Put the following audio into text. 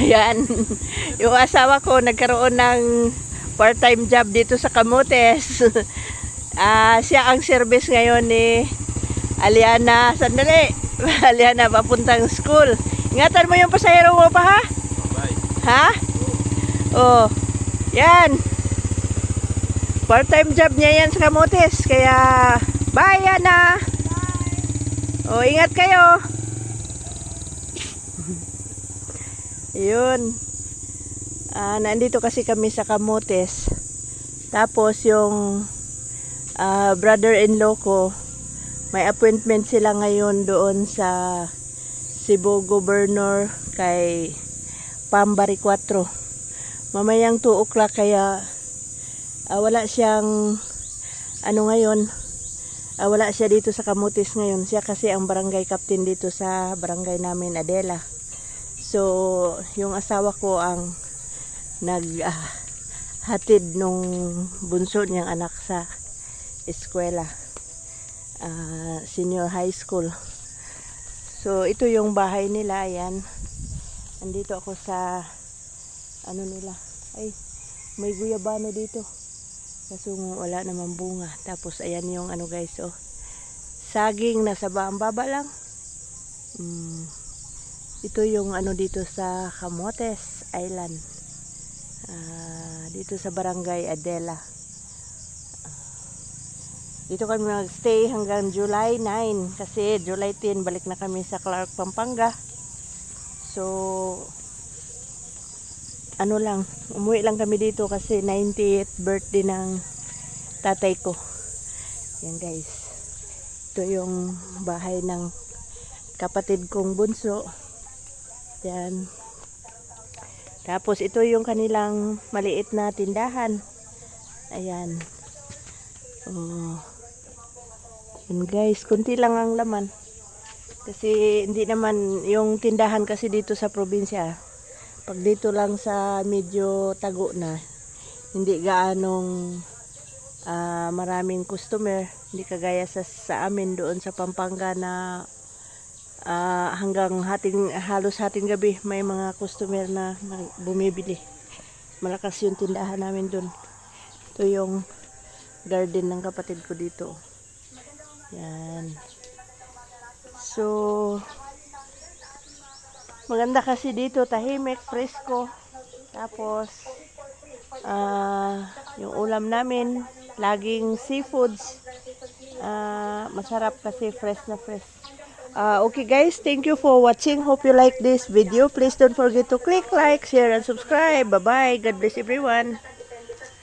Ayan. Yung asawa ko nagkaroon ng part-time job dito sa Camotes. Ah, siya ang service ngayon ni Aliana. Sandali. Aliana papuntang school. Ingatan mo yung pasahero mo pa ha? Bye. Ha? Oh. Yan. Part-time job niya yan sa Camotes. Kaya, bye Ana. Oh, ingat kayo. Yun. Ah, nandito kasi kami sa Camotes. Tapos yung ah, brother-in-law ko, may appointment sila ngayon doon sa Cebu Governor kay Pambari 4. Mamayang 2 o'clock kaya ah, wala siyang ano ngayon, ah, wala siya dito sa Camotes ngayon. Siya kasi ang barangay captain dito sa barangay namin Adela. So, yung asawa ko ang nag ah, hatid nung bunso niyang anak sa eskwela. Ah, senior high school. So, ito yung bahay nila. Ayan. Andito ako sa ano nila. Ay, may guyabano dito. Kaso wala namang bunga. Tapos, ayan yung ano guys, oh. Saging nasa baba lang. Mm, ito yung ano dito sa Camotes Island. Ah, dito sa Barangay Adela. Ah, dito kami mag-stay hanggang July 9 kasi July 10 balik na kami sa Clark, Pampanga. So ano lang, umuwi lang kami dito kasi 90th birthday ng tatay ko. Yan guys. Ito yung bahay ng kapatid kong bunso. Yan. Tapos ito yung kanilang maliit na tindahan. Ayan. Oh. Yun guys, kunti lang ang laman. Kasi hindi naman yung tindahan kasi dito sa probinsya. Pag dito lang sa medyo tago na, hindi gaanong ah, maraming customer. Hindi kagaya sa, sa amin doon sa Pampanga na Ah, hanggang hating halos hating gabi may mga customer na, na bumibili. Malakas yung tindahan namin doon. Ito yung garden ng kapatid ko dito. Yan. So maganda kasi dito tahimik, presko. Tapos ah yung ulam namin laging seafoods. Ah, masarap kasi fresh na fresh. Uh, okay guys, thank you for watching. Hope you like this video. Please don't forget to click like, share, and subscribe. Bye-bye. God bless everyone.